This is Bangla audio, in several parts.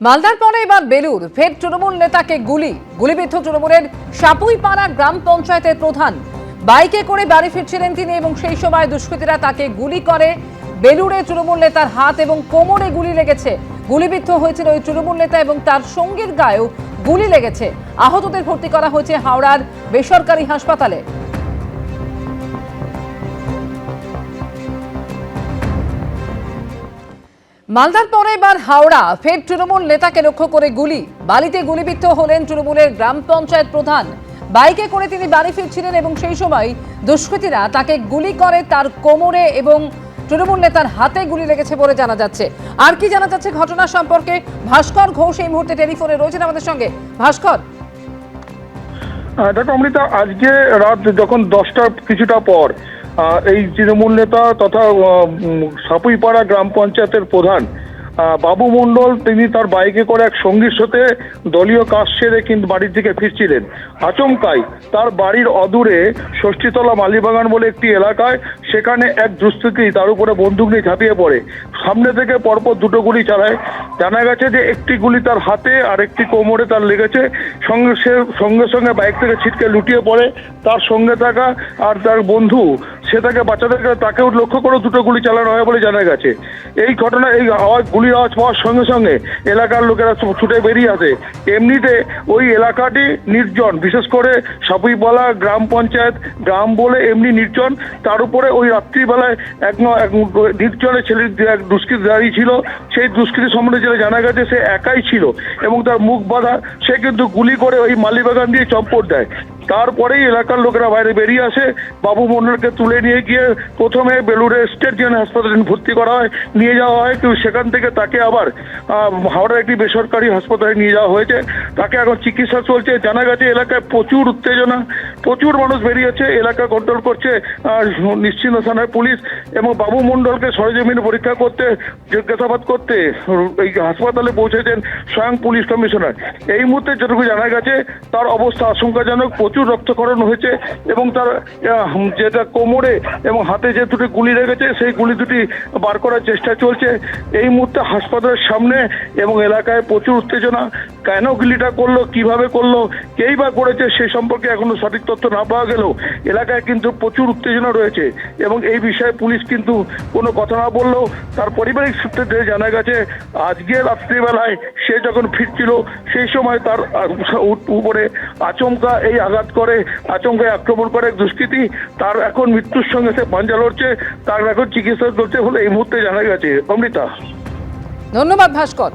মালদার পরে এবার বেলুর ফের তৃণমূল নেতাকে গুলি। গুলিবিদ্ধ তৃণমূলের সাপুইপাড়া গ্রাম পঞ্চায়েতের প্রধান। বাইকে করে বাড়ি ফিরছিলেন তিনি এবং সেই সময় দুষ্কৃতীরা তাকে গুলি করে। বেলুড়ে তৃণমূল নেতার হাত এবং কোমরে গুলি লেগেছে। গুলিবিদ্ধ হয়েছিল ওই তৃণমূল নেতা এবং তার সঙ্গীর গায়েও গুলি লেগেছে। আহতদের ভর্তি করা হয়েছে হাওড়ার বেসরকারি হাসপাতালে। মালদার পরে এবার হাওড়া, ফের তৃণমূল নেতাকে লক্ষ্য করে গুলি। বালিতে গুলিবিদ্ধ হলেন তৃণমূলের গ্রাম পঞ্চায়েত প্রধান। বাইকে করে তিনি বাড়ি ফিরছিলেন এবং সেই সময় দুষ্কৃতীরা তাকে গুলি করে তার কোমরে এবং তৃণমূল নেতার হাতে গুলি লেগেছে বলে জানা যাচ্ছে। আর কি জানা যাচ্ছে ঘটনা সম্পর্কে? ভাস্কর ঘোষ এই মুহূর্তে টেলিফোনে রয়েছেন আমাদের সঙ্গে। ভাস্কর। দেখো, অমৃতা, আজকে রাত যখন দশটা কিছুটা পর এই তৃণমূল নেতা তথা সাপুইপাড়া গ্রাম পঞ্চায়েতের প্রধান বাবু মণ্ডল, তিনি তার বাইকে করে এক সঙ্গীর সাথে দলীয় কাজ সেরে কিন্তু বাড়ির দিকে ফিরছিলেন। আচমকাই তার বাড়ির অদূরে ষষ্ঠীতলা মালিবাগান বলে একটি এলাকায় সেখানে এক দুষ্কৃতী তার উপরে বন্দুক নিয়ে ঝাঁপিয়ে পড়ে। সামনে থেকে পরপর দুটো গুলি চালায়। জানা গেছে যে একটি গুলি তার হাতে আর একটি কোমরে তার লেগেছে। সঙ্গে সে, সঙ্গে সঙ্গে বাইক থেকে ছিটকে লুটিয়ে পড়ে। তার সঙ্গে থাকা আর তার বন্ধু সে তাকে গেলে তাকেও লক্ষ্য করে দুটো গুলি চালানো হয় বলে জানা গেছে। এই ঘটনা, এই আওয়াজ গুলির আওয়াজ পাওয়ার সঙ্গে সঙ্গে এলাকার লোকেরা ছুটে বেরিয়ে আসে। এমনিতে ওই এলাকাটি নির্জন, বিশেষ করে সাপুইপালা গ্রাম পঞ্চায়েত, গ্রাম বলে এমনি নির্জন। তার উপরে ওই রাত্রিবেলায় এক নির্জনে ছেলে এক দুষ্কৃতি দাঁড়িয়ে ছিল, সেই দুষ্কৃতি সম্বন্ধে যেটা জানা গেছে, সে একাই ছিল এবং তার মুখ বাঁধা। সে কিন্তু গুলি করে ওই মালিবাগান দিয়ে চম্পট দেয়। তারপরেই এলাকার লোকেরা বাইরে বেরিয়ে আসে। বাবু মন্ডলকে তুলে নিয়ে গিয়ে প্রথমে বেলুড়ে স্টেট জেনারেল হাসপাতালে ভর্তি করা হয়, নিয়ে যাওয়া হয়। কিন্তু সেখান থেকে তাকে আবার হাওড়ার একটি বেসরকারি হাসপাতালে নিয়ে যাওয়া হয়েছে। তাকে এখন চিকিৎসা চলছে। জানা গেছে এলাকায় প্রচুর উত্তেজনা, প্রচুর মানুষ বেরিয়েছে, এলাকা কন্ট্রোল করছে নিশ্চিন্ত থানার পুলিশ এবং বাবু মন্ডলকে সরেজমিন পরীক্ষা করতে, জিজ্ঞাসাবাদ করতে এই হাসপাতালে পৌঁছেছেন স্বয়ং পুলিশ কমিশনার। এই মুহূর্তে যেটুকু জানা গেছে, তার অবস্থা আশঙ্কাজনক, প্রচুর রক্তক্ষরণ হয়েছে এবং তার যেটা কোমরে এবং হাতে যে দুটি গুলি রেখেছে সেই গুলি দুটি বার করার চেষ্টা চলছে। এই মুহূর্তে হাসপাতালের সামনে এবং এলাকায় প্রচুর উত্তেজনা। কেন গুলিটা করল, কীভাবে করল, কেই বা করেছে, সে সম্পর্কে এখনও সঠিক তথ্য না পাওয়া গেলেও এলাকায় কিন্তু প্রচুর উত্তেজনা রয়েছে এবং এই বিষয়ে পুলিশ কিন্তু কোনো কথা না বললেও তার পারিবারিক সূত্রে থেকে জানা গেছে, আজকে রাত্রিবেলায় সে যখন ফিরছিল, সেই সময় তার উপরে আচমকা এই আঘাত করে আচমকা আক্রমণ করে দুষ্কৃতী, তার এখন মৃত্যুর সঙ্গে সে পাঞ্জা লড়ছে, তার এখন চিকিৎসা চলছে বলে এই মুহূর্তে জানা গেছে। অমৃতা। ধন্যবাদ ভাস্কর।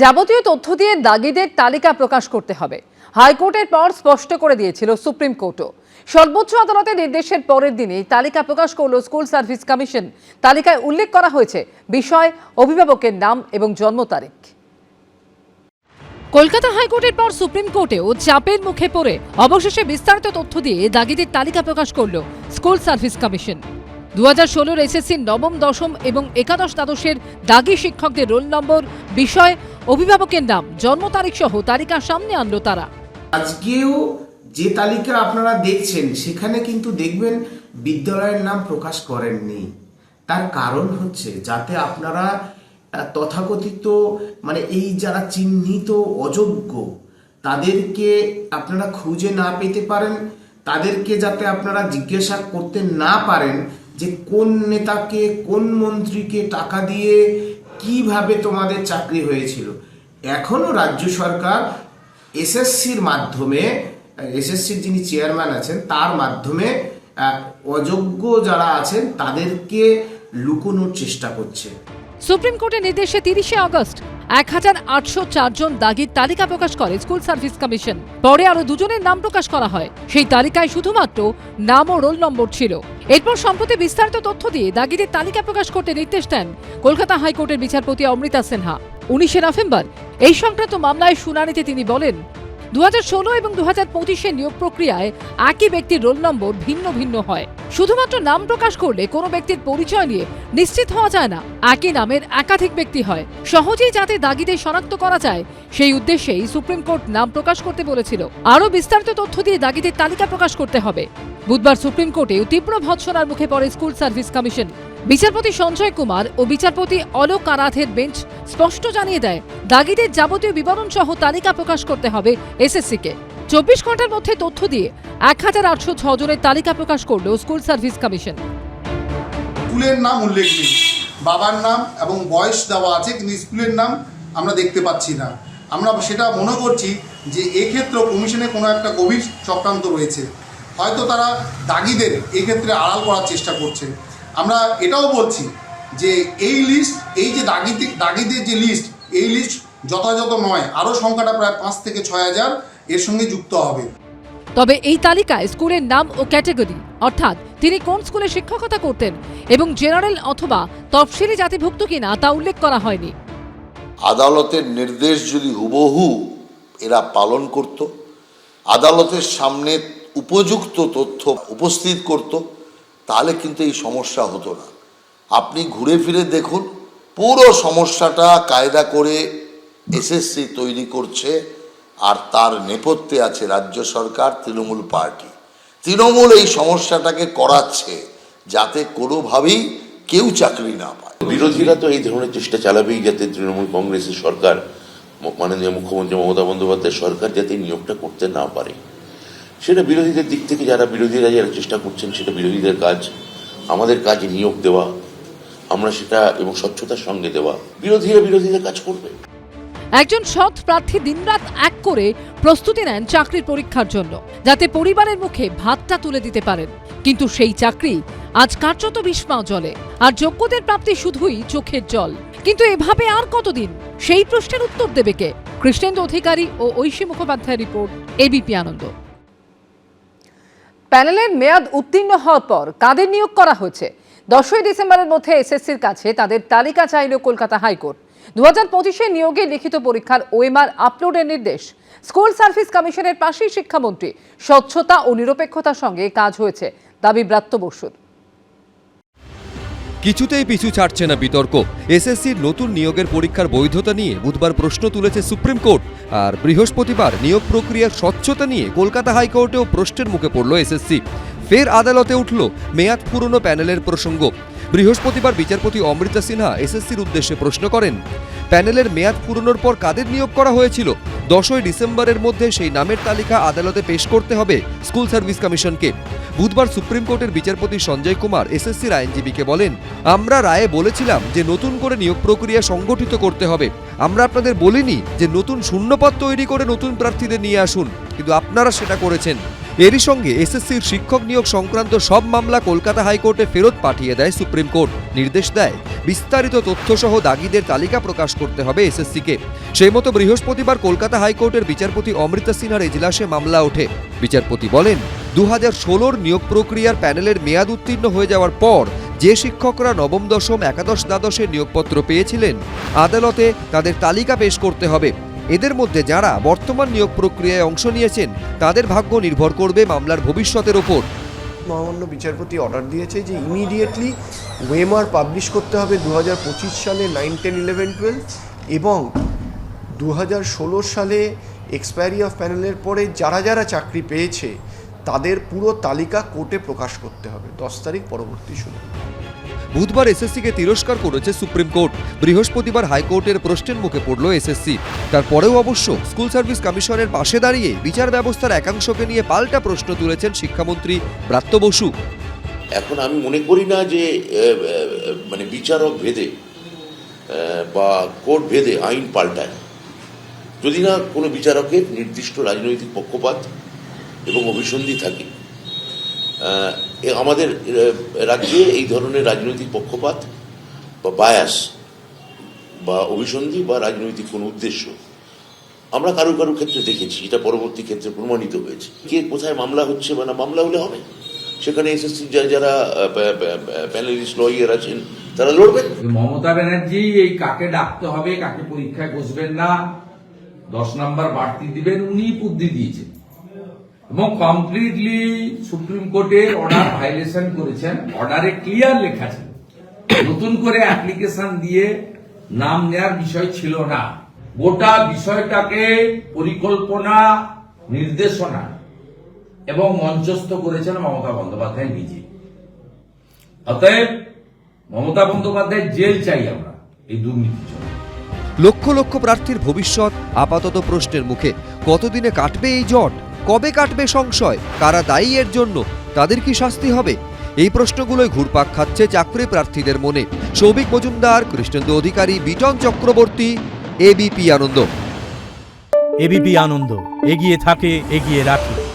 যাবতীয় তথ্য দিয়ে দাগিদের তালিকা প্রকাশ করতে হবে। হাইকোর্টের পর স্পষ্ট করে দিয়েছিল সুপ্রিম কোর্টও। সর্বোচ্চ আদালতের নির্দেশের পরের দিনেই তালিকা প্রকাশ করল স্কুল সার্ভিস কমিশন। তালিকায় উল্লেখ করা হয়েছে বিষয়, অভিভাবকের নাম এবং জন্ম তারিখ। কলকাতা হাইকোর্টের পর সুপ্রিম কোর্টেও চাপের মুখে পড়ে অবশেষে বিস্তারিত তথ্য দিয়ে দাগিদের তালিকা প্রকাশ করল স্কুল সার্ভিস কমিশন। দু হাজার ষোলোর এসএসসির নবম, দশম এবং একাদশ দ্বাদশের দাগি শিক্ষকদের রোল নম্বর, বিষয় অভিভাবকের নাম, জন্ম তারিখ সহ তালিকা সামনে আনলো তারা। আজকেও যে তালিকা আপনারা দেখছেন, সেখানে কিন্তু দেখবেন বিদ্যালয়ের নাম প্রকাশ করেননি। তার কারণ হচ্ছে, যাতে আপনারা তথাকথিত মানে এই যারা চিহ্নিত অযোগ্য, তাদেরকে আপনারা খুঁজে না পেতে পারেন, তাদেরকে যাতে আপনারা জিজ্ঞাসা করতে না পারেন যে কোন নেতাকে, কোন মন্ত্রীকে টাকা দিয়ে কীভাবে তোমাদের চাকরি হয়েছিল? এখনও রাজ্য সরকার এসএসসির মাধ্যমে, এসএসসির যিনি চেয়ারম্যান আছেন, তার মাধ্যমে অযোগ্য যারা আছেন, তাদেরকে লুকোনোর চেষ্টা করছে। সুপ্রিম কোর্টের নির্দেশে তিরিশে আগস্ট এক হাজার আটশো চারজন দাগির তালিকা প্রকাশ করে স্কুল সার্ভিস কমিশন। পরে আরও দুজনের নাম প্রকাশ করা হয়। সেই তালিকায় শুধুমাত্র নাম ও রোল নম্বর ছিল। এরপর সম্প্রতি বিস্তারিত তথ্য দিয়ে দাগিদের তালিকা প্রকাশ করতে নির্দেশ দেন কলকাতা হাইকোর্টের বিচারপতি অমৃতা সিনহা। উনিশে নভেম্বর এই সংক্রান্ত মামলায় শুনানিতে তিনি বলেন দু এবং দু হাজার নিয়োগ প্রক্রিয়ায় একই ব্যক্তির রোল নম্বর ভিন্ন ভিন্ন হয়। শুধুমাত্র নাম প্রকাশ করলে কোনো ব্যক্তির পরিচয় নিয়ে নিশ্চিত হওয়া যায় না। একই নামের একাধিক ব্যক্তি হয়। সহজেই যাতে দাগিদের শনাক্ত করা যায়, সেই উদ্দেশ্যেই সুপ্রিম কোর্ট নাম প্রকাশ করতে বলেছিল। আরও বিস্তারিত তথ্য দিয়ে দাগিদের তালিকা প্রকাশ করতে হবে। বুধবার সুপ্রিম কোর্টেও তীব্র ভৎসনার মুখে পড়ে স্কুল সার্ভিস কমিশন। বিচারপতি সঞ্জয় কুমার ও বিচারপতি অলোক আরাধের বেঞ্চ স্পষ্ট জানিয়ে দেয়, দাগিদের যাবতীয় বিবরণ সহ তালিকা প্রকাশ করতে হবে এসএসসি কে চব্বিশ ঘণ্টার মধ্যে তথ্য দিয়ে এক হাজার আটশো ছ জনের তালিকা প্রকাশ করল স্কুল সার্ভিস কমিশন। স্কুলের নাম উল্লেখ নেই। বাবার নাম এবং বয়স দেওয়া আছে কিন্তু স্কুলের নাম আমরা দেখতে পাচ্ছি না। আমরা সেটা মনে করছি যে এক্ষেত্রে কমিশনে কোনো একটা গভীর চক্রান্ত রয়েছে। হয়তো তারা দাগিদের এক্ষেত্রে আড়াল করার চেষ্টা করছে। আমরা এটাও বলছি যে এই লিস্ট এই যে দাগিতে দাগিদের যে লিস্ট এই লিস্ট যথাযথ নয়। আরও সংখ্যাটা প্রায় পাঁচ থেকে ছয় হাজার এর সঙ্গে যুক্ত হবে। তবে এই তালিকায় স্কুলের নাম ও ক্যাটাগরি অর্থাৎ তিনি কোন স্কুলে শিক্ষকতা করতেন এবং জেনারেল অথবা তফসিলি জাতিভুক্ত কিনা তা উল্লেখ করা হয়নি। আদালতের নির্দেশ যদি হুবহু এরা পালন করত আদালতের সামনে উপযুক্ত তথ্য উপস্থিত করত তাহলে কিন্তু এই সমস্যা হতো না। আপনি ঘুরে ফিরে দেখুন, পুরো সমস্যাটা কায়দা করে এসএসসি তৈরি করছে আর তার নেপথ্যে আছে রাজ্য সরকার, তৃণমূল পার্টি। তৃণমূল এই সমস্যাটাকে করাচ্ছে যাতে কোনোভাবেই কেউ চাকরি না পায়। বিরোধীরা তো এই ধরনের চেষ্টা চালাবেই যাতে তৃণমূল কংগ্রেসের সরকার, মাননীয় মুখ্যমন্ত্রী মমতা বন্দ্যোপাধ্যায় সরকার যাতে নিয়োগটা করতে না পারে। সেটা বিরোধীদের দিক থেকে যারা বিরোধীরা যারা চেষ্টা করছেন, সেটা বিরোধীদের কাজ। আমাদের কাজ নিয়োগ দেওয়া, আমরা সেটা এবং স্বচ্ছতার সঙ্গে দেওয়া। বিরোধীরা বিরোধীদের কাজ করবে। একজন সৎ প্রার্থী দিনরাত এক করে প্রস্তুতি নেন চাকরির পরীক্ষার জন্য, যাতে পরিবারের মুখে ভাতটা তুলে দিতে পারেন। কিন্তু সেই চাকরি আজ কার্যত বিস্মাও জলে, আর যোগ্যদের প্রাপ্তি শুধুই চোখের জল। কিন্তু এভাবে আর কতদিন? সেই প্রশ্নের উত্তর দেবে কে? কৃষ্ণেন্দু অধিকারী ও ঐশী মুখোপাধ্যায় রিপোর্ট এবিপি আনন্দ। প্যানেলের মেয়াদ উত্তীর্ণ হওয়ার পর কাদের নিয়োগ করা হয়েছে? দশই ডিসেম্বরের মধ্যে এসএসসির কাছে তাদের তালিকা চাইল কলকাতা হাইকোর্ট। দু হাজার পঁচিশে নিয়োগে লিখিত পরীক্ষার ওএমআর আপলোডের নির্দেশ। স্কুল সার্ভিস কমিশনের পাশেই শিক্ষামন্ত্রী স্বচ্ছতা ও নিরপেক্ষতার সঙ্গে কাজ হয়েছে, দাবি ব্রাত্য বসুর। কিছুতেই পিছু ছাড়ছে না বিতর্ক। এসএসসির নতুন নিয়োগের পরীক্ষার বৈধতা নিয়ে বুধবার প্রশ্ন তুলেছে সুপ্রিম কোর্ট। আর বৃহস্পতিবার নিয়োগ প্রক্রিয়ার স্বচ্ছতা নিয়ে কলকাতা হাইকোর্টেও প্রশ্নের মুখে পড়ল এসএসসি। ফের আদালতে উঠল মেয়াদ পুরনো প্যানেলের প্রসঙ্গ। বৃহস্পতিবার বিচারপতি অমৃতা সিনহা এসএসসির উদ্দেশ্যে প্রশ্ন করেন, প্যানেলের মেয়াদ পুরনোর পর কাদের নিয়োগ করা হয়েছিল? দশই ডিসেম্বরের মধ্যে সেই নামের তালিকা আদালতে পেশ করতে হবে স্কুল সার্ভিস কমিশনকে। বুধবার সুপ্রিম কোর্টের বিচারপতি সঞ্জয় কুমার এসএসসির আইনজীবীকে বলেন, আমরা রায়ে বলেছিলাম যে নতুন করে নিয়োগ প্রক্রিয়া সংগঠিত করতে হবে। আমরা আপনাদের বলিনি যে নতুন শূন্যপদ তৈরি করে নতুন প্রার্থীদের নিয়ে আসুন, কিন্তু আপনারা সেটা করেছেন। এরই সঙ্গে এসএসসির শিক্ষক নিয়োগ সংক্রান্ত সব মামলা কলকাতা হাইকোর্টে ফেরত পাঠিয়ে দেয় সুপ্রিম কোর্ট। নির্দেশ দেয়, বিস্তারিত তথ্যসহ দাগিদের তালিকা প্রকাশ করতে হবে এসএসসিকে। সেই মতো বৃহস্পতিবার কলকাতা হাইকোর্টের বিচারপতি অমৃতা সিনহার এজলাসে মামলা ওঠে। বিচারপতি বলেন দু হাজার নিয়োগ প্রক্রিয়ার প্যানেলের মেয়াদ উত্তীর্ণ হয়ে যাওয়ার পর যে শিক্ষকরা নবম, দশম, একাদশ দ্বাদশের নিয়োগপত্র পেয়েছিলেন, আদালতে তাদের তালিকা পেশ করতে হবে। এদের মধ্যে যারা বর্তমান নিয়োগ প্রক্রিয়ায় অংশ নিয়েছেন, তাদের ভাগ্য নির্ভর করবে মামলার ভবিষ্যতের ওপর। মহামান্য বিচারপতি অর্ডার দিয়েছে যে ইমিডিয়েটলি ওয়েমার পাবলিশ করতে হবে দু হাজার পঁচিশ সালে নাইন টেন ইলেভেন টুয়েলভ এবং দু হাজার ষোলো সালে এক্সপায়ারি অফ প্যানেলের পরে যারা যারা চাকরি পেয়েছে, তাদের পুরো তালিকা কোর্টে প্রকাশ করতে হবে। দশ তারিখ পরবর্তী শুনানি। বুধবার এসএসসিকে তিরস্কার করেছে সুপ্রিম কোর্ট। বৃহস্পতিবার হাইকোর্টের প্রশ্নের মুখে পড়ল এসএসসি। তারপরেও অবশ্য স্কুল সার্ভিস কমিশনের পাশে দাঁড়িয়ে বিচার ব্যবস্থার একাংশকে নিয়ে পাল্টা প্রশ্ন তুলেছেন শিক্ষামন্ত্রী ব্রাত্য বসু। এখন আমি মনে করি না যে মানে বিচারক ভেদে বা কোর্ট ভেদে আইন পাল্টায়। যদি না কোনো বিচারকের নির্দিষ্ট রাজনৈতিক পক্ষপাত এবং অভিসন্ধি থাকে আমাদের রাজ্যে এই ধরনের রাজনৈতিক পক্ষপাত বা বায়াস বা অভিসন্ধি বা রাজনৈতিক কোনো উদ্দেশ্য আমরা কারও কারও ক্ষেত্রে দেখেছি, এটা পরবর্তী ক্ষেত্রে প্রমাণিত হয়েছে। কে কোথায় মামলা হচ্ছে বা না মামলা হলে হবে? সেখানে এসএসসি যারা প্যানেলিস্ট লয়ার আছেন, তারা লড়বেন মমতা ব্যানার্জি, এই কাকে ডাকতে হবে, কাকে পরীক্ষায় বসবেন না, দশ নাম্বার বাড়তি দিবেন, উনি বুদ্ধি দিয়েছেন এবং কমপ্লিটলি সুপ্রিম কোর্টের অর্ডার ভাইলেশন করেছেন। অর্ডারে ক্লিয়ার লেখা ছিল নতুন করে অ্যাপ্লিকেশন দিয়ে নাম নেয়ার বিষয় ছিল না। গোটা বিষয়টাকে পরিকল্পনা, নির্দেশনা এবং মঞ্চস্থ করেছেন মমতা বন্দ্যোপাধ্যায় নিজে। অতএব মমতা বন্দ্যোপাধ্যায় জেল চাই আমরা এই দুর্নীতির জন্য। লক্ষ লক্ষ প্রার্থীর ভবিষ্যৎ আপাতত প্রশ্নের মুখে। কতদিনে কাটবে এই জট? কবে কাটবে সংশয়? কারা দায়ী এর জন্য? তাদের কি শাস্তি হবে? এই প্রশ্নগুলোই ঘুরপাক খাচ্ছে চাকরি প্রার্থীদের মনে। সৌভিক মজুমদার, কৃষ্ণেন্দু অধিকারী, বিটন চক্রবর্তী এবিপি আনন্দ। এবিপি আনন্দ, এগিয়ে থাকে, এগিয়ে রাখে।